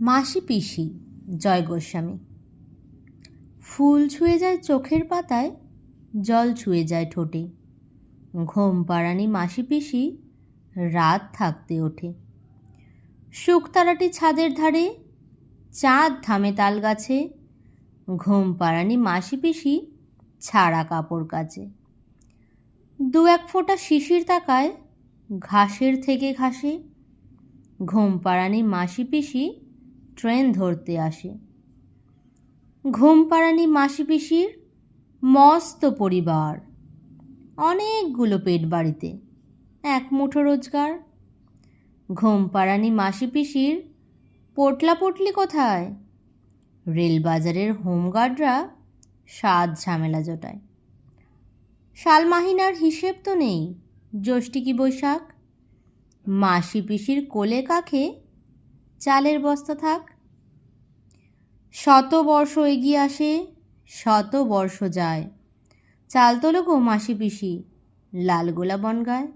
মাসি পিসি, জয় গোস্বামী। ফুল ছুঁয়ে যায় চোখের পাতায়, জল ছুঁয়ে যায় ঠোঁটে। ঘুম পাড়ানি মাসি পিসি, রাত থাকতে ওঠে। শুকতারাটি ছাদের ধারে, চাঁদ থামে তাল গাছে। ঘুম পাড়ানি মাসি পিসি, ছাড়া কাপড় কাচে। দু এক ফোঁটা শিশির তাকায়, ঘাসের থেকে ঘাসে। ঘুম পাড়ানি মাসি পিসি ট্রেন ধরতে আসে। ঘুম পাড়ানি মাসি পিসির মস্ত পরিবার। অনেকগুলো পেট বাড়িতে এক মুঠো রোজগার। ঘুম পাড়ানি মাসি পিসির পোটলা পটলি কোথায়? রেলবাজারের হোমগার্ডরা সাত ঝামেলা জোটায়। শালমাহিনার হিসেব তো নেই জ্যৈষ্ঠী কি বৈশাখ। মাসি পিসির কোলে কাখে চালের বস্তা থাক। শত বর্ষ এগিয়ে আসে, শত বর্ষ যায়। চাল তোলো গো মাসি পিসি, লাল গোলা বনগায়।